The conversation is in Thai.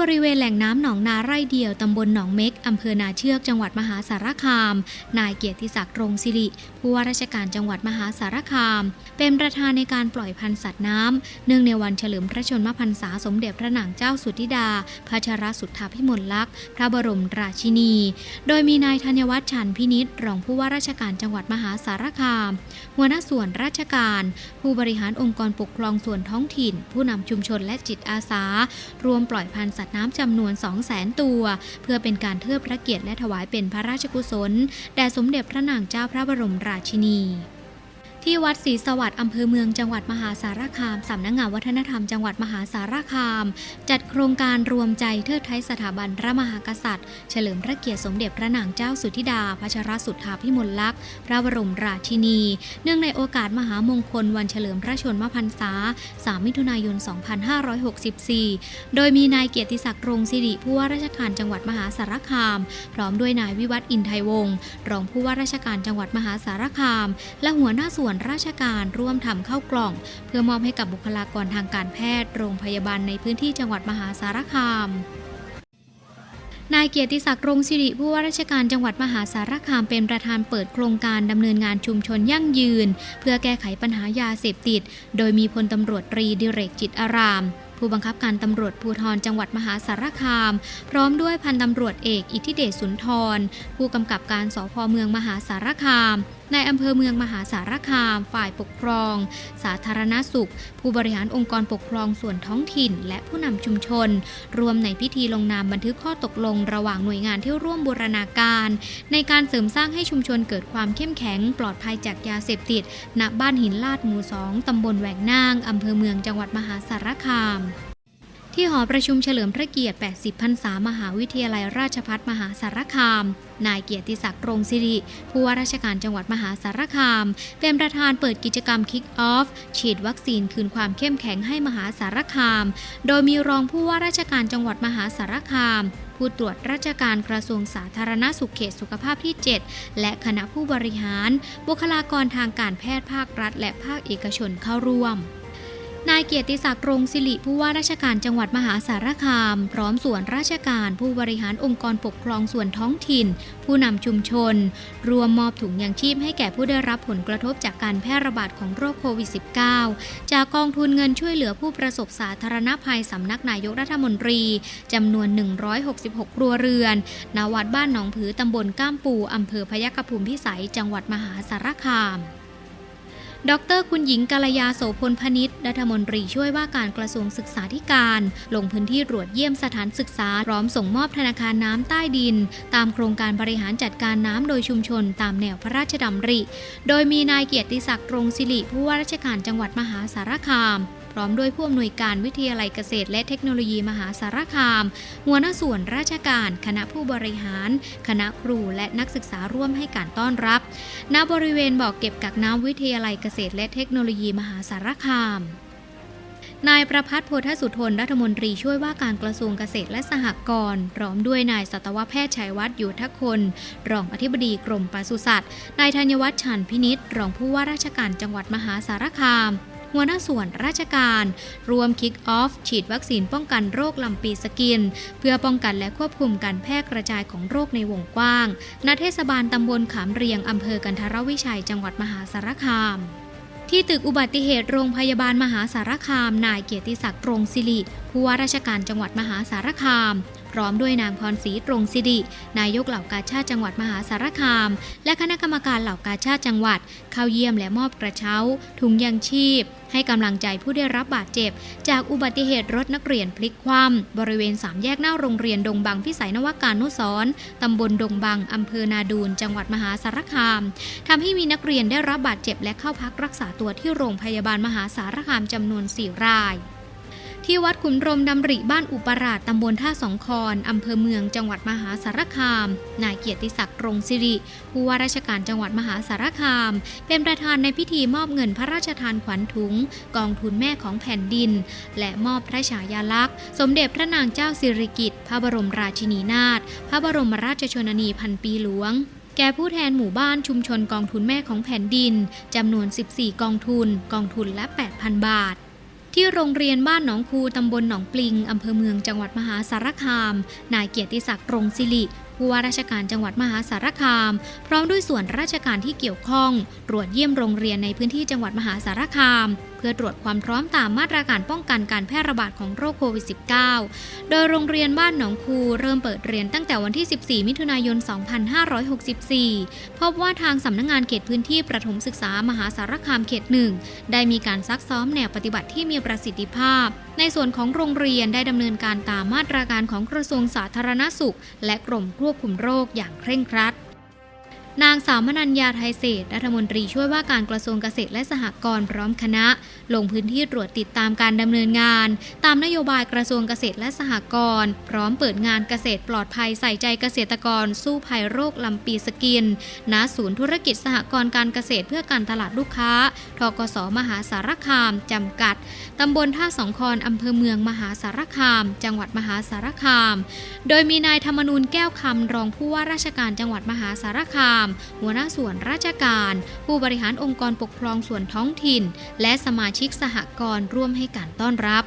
บริเวณแหล่งน้ำหนองนาไร่เดี่ยว ตำบลหนองเม็ก อำเภอนาเชือก จังหวัดมหาสารคาม นายเกียรติศักดิ์รงศิริ ผู้ว่าราชการจังหวัดมหาสารคาม เป็นประธานในการปล่อยพันธุ์สัตว์น้ำ เนื่องในวันเฉลิมพระชนมพรรษาสมเด็จพระนางเจ้าสุธิดาพัชรสุทธาพิมลลักษณ์ พระบรมราชินี โดยมีนายธัญวัฒน์ฉันพินิษรองผู้ว่าราชการจังหวัดมหาสารคาม หัวหน้าส่วนราชการ ผู้บริหารองค์กรปกครองส่วนท้องถิ่น ผู้นำชุมชนและจิตอาสา รวมปล่อยพันธุ์สัตว์น้ำจำนวน 200,000 ตัว เพื่อเป็นการเทิดพระเกียรติและถวายเป็นพระราชกุศล แด่สมเด็จพระนางเจ้าพระบรมราชินี ที่วัดศรีสวัสดิ์อำเภอเมืองจังหวัดมหาสารคามสำนักงานวัฒนธรรมจังหวัดมหาสารคาม จัดโครงการรวมใจเทิดไทยสถาบันพระมหากษัตริย์ เฉลิมพระเกียรติสมเด็จพระนางเจ้าสุธิดาพัชรสุทธาพิมลลักษณ์พระบรมราชินี เนื่องในโอกาสมหามงคลวันเฉลิมพระชนมพรรษา 3 มิถุนายน 2564 โดยมีนายเกียรติศักดิ์รงศิริผู้ว่าราชการจังหวัดมหาสารคาม พร้อมด้วยนายวิวัฒน์อินไทยวงศ์รองผู้ว่าราชการจังหวัดมหาสารคาม และหัวหน้าส่วนราชการร่วมทำเข้าวกล่อง เพื่อมอบให้กับบุคลากรทางการแพทย์โรงพยาบาลในพื้นที่จังหวัดมหาสารคามนายเกียรติศักดิ์รงศิริผู้ว่าราชการจังหวัดมหาสารคามเป็นประธานเปิดโครงการดำเนินงานชุมชนยั่งยืน เพื่อแก้ไขปัญหายาเสพติด โดยมีพลตำรวจตรีดิเรกจิตอาราม ผู้บังคับการตำรวจภูธรจังหวัดมหาสารคาม พร้อมด้วยพันตำรวจเอกอิทธิเดชสุนทร ผู้กำกับการสพเมืองมหาสารคามนายอำเภอเมืองมหาสารคาม ฝ่ายปกครอง สาธารณสุข ผู้บริหารองค์กรปกครองส่วนท้องถิ่น และผู้นำชุมชน รวมในพิธีลงนามบันทึกข้อตกลง ระหว่างหน่วยงานที่ร่วมบูรณาการ ในการเสริมสร้างให้ชุมชนเกิดความเข้มแข็ง ปลอดภัยจากยาเสพติด ณ บ้านหินลาดหมู่สองตำบลแหวงนางอำเภอเมืองจังหวัดมหาสารคาม ที่หอประชุมเฉลิมพระเกียรติ 80 พรรษามหาวิทยาลัยราชภัฏมหาสารคาม นายเกียรติศักดิ์รงศิริ ผู้ว่าราชการจังหวัดมหาสารคาม เป็นประธานเปิดกิจกรรม Kick Off ฉีดวัคซีนคืนความเข้มแข็งให้มหาสารคาม โดยมีรองผู้ว่าราชการจังหวัดมหาสารคาม ผู้ตรวจราชการกระทรวงสาธารณสุขเขตสุขภาพที่ 7 และคณะผู้บริหาร บุคลากรทางการแพทย์ภาครัฐ และภาคเอกชนเข้าร่วม นายเกียรติศักดิ์รงศิริผู้ว่าราชการจังหวัดมหาสารคาม พร้อมส่วนราชการผู้บริหารองค์กรปกครองส่วนท้องถิ่น ผู้นำชุมชน รวมมอบถุงยางชีพให้แก่ผู้ได้รับผลกระทบจากการแพร่ระบาดของโรคโควิด -19 จากกองทุนเงินช่วยเหลือผู้ประสบสาธารณภัยสำนักนายกรัฐมนตรีจำนวน 166 ครัวเรือนณวัดบ้านหนองผือตำบลก้ามปูอำเภอพยัคฆภูมิพิสัยจังหวัดมหาสารคาม ดรคุณหญิงกาลยาโสพลพนิษฐ์รัฐมนตรีช่วยว่าการกระทรวงศึกษาธิการ ลงพื้นที่ตรวจเยี่ยมสถานศึกษาพร้อมส่งมอบธนาคารน้ำใต้ดิน ตามโครงการบริหารจัดการน้ำโดยชุมชน ตามแนวพระราชดำริ โดยมีนายเกียรติศักดิ์รงศิริผู้ว่าราชการจังหวัดมหาสารคาม ร้อมด้วยผู้อำนวยการวิทยาลัยเกษตรและเทคโนโลยีมหาสารคาม หัวหน้าส่วนราชการ คณะผู้บริหาร คณะครูและนักศึกษาร่วมให้การต้อนรับ ณบริเวณบ่อเก็บกักน้ำวิทยาลัยเกษตรและเทคโนโลยีมหาสารคามนายประพัฒน์โพธสุทนรัฐมนตรีช่วยว่าการกระทรวงเกษตรและสหกรณ์พร้อมด้วยนายสัตวแพทย์ชัยวัฒน์อยู่ทคน รองอธิบดีกรมปศุสัตว์ นายธัญวัฒน์ฉันพินิษรองผู้ว่าราชการจังหวัดมหาสารคาม หัวหน้าส่วนราชการ รวมคิกออฟฉีดวัคซีนป้องกันโรคลำปีสกิน เพื่อป้องกันและควบคุมการแพร่กระจายของโรคในวงกว้างณเทศบาลตำบลขามเรียงอำเภอกันทรวิชัยจังหวัดมหาสารคามที่ตึกอุบัติเหตุโรงพยาบาลมหาสารคาม นายเกียรติศักดิ์รงศิริผู้ว่าราชการจังหวัดมหาสารคาม พร้อมด้วยนางพรศรีตรงศิรินายกเหล่ากาชาติจังหวัดมหาสารคาม และคณะกรรมการเหล่ากาชาติจังหวัด เข้าเยี่ยมและมอบกระเช้า ถุงยางชีพ ให้กำลังใจผู้ได้รับบาดเจ็บ จากอุบัติเหตุรถนักเรียนพลิกคว่ำบริเวณสามแยกหน้าโรงเรียนดงบังพิสัยนวการนุสรตำบลดงบังอำเภอนาดูนจังหวัดมหาสารคามทำให้มีนักเรียนได้รับบาดเจ็บและเข้าพักรักษาตัวที่โรงพยาบาลมหาสารคามจำนวน4ราย ที่วัดขุนรมดำริบ้านอุปราชตำบลท่าสองคอนอำเภอเมืองจังหวัดมหาสารคาม นายเกียรติศักดิ์รงศิริ ผู้ว่าราชการจังหวัดมหาสารคาม เป็นประธานในพิธีมอบเงินพระราชทานขวัญถุง กองทุนแม่ของแผ่นดิน และมอบพระฉายาลักษณ์ สมเด็จพระนางเจ้าสิริกิติ์พระบรมราชินีนาถพระบรมราชชนนีพันปีหลวงแก่ผู้แทนหมู่บ้านชุมชนกองทุนแม่ของแผ่นดิน จำนวน 14 กองทุน กองทุนละ 8,000 บาท ที่โรงเรียนบ้านหนองคูตำบลหนองปลิงอำเภอเมืองจังหวัดมหาสารคาม นายเกียรติศักดิ์รงศิริผู้ว่าราชการจังหวัดมหาสารคาม พร้อมด้วยส่วนราชการที่เกี่ยวข้องตรวจเยี่ยมโรงเรียนในพื้นที่จังหวัดมหาสารคาม พื่อตรวจความพร้อมตามมาตรการป้องกันการแพร่ระบาดของโรคโควิด -19 โดยโรงเรียนบ้านหนองคูเริ่มเปิดเรียนตั้งแต่วันที่ 14 มิถุนายน 2564 พบว่าทางสำนักงงานเขตพื้นที่ประถมศึกษามหาสารคามเขตหนึ่งได้มีการซักซ้อมแนวปฏิบัติที่มีประสิทธิภาพ ในส่วนของโรงเรียนได้ดำเนินการตามมาตรการของกระทรวงสาธารณสุข และกรมควบคุมโรคอย่างเคร่งครัด นางสาวมนัญญาไทยเศรษฐรัฐมนตรีช่วยว่าการกระทรวงเกษตรและสหกรณ์พร้อมคณะ ลงพื้นที่ตรวจติดตามการดำเนินงาน ตามนโยบายกระทรวงเกษตรและสหกรณ์พร้อมเปิดงานเกษตรปลอดภัยใส่ใจเกษตรกร สู้ภัยโรคลำปีสกิน ณ ศูนย์ธุรกิจสหกรณ์การเกษตรเพื่อการตลาดลูกค้า ทกสมหาสารคาม จำกัด ตำบลท่าสองคอนอำเภอเมืองมหาสารคาม จังหวัดมหาสารคาม โดยมีนายธรรมนูญแก้วคำรองผู้ว่าราชการจังหวัดมหาสารคามหัวหน้าส่วนราชการ ผู้บริหารองค์กรปกครองส่วนท้องถิ่น และสมาชิกสหกรณ์ร่วมให้การต้อนรับ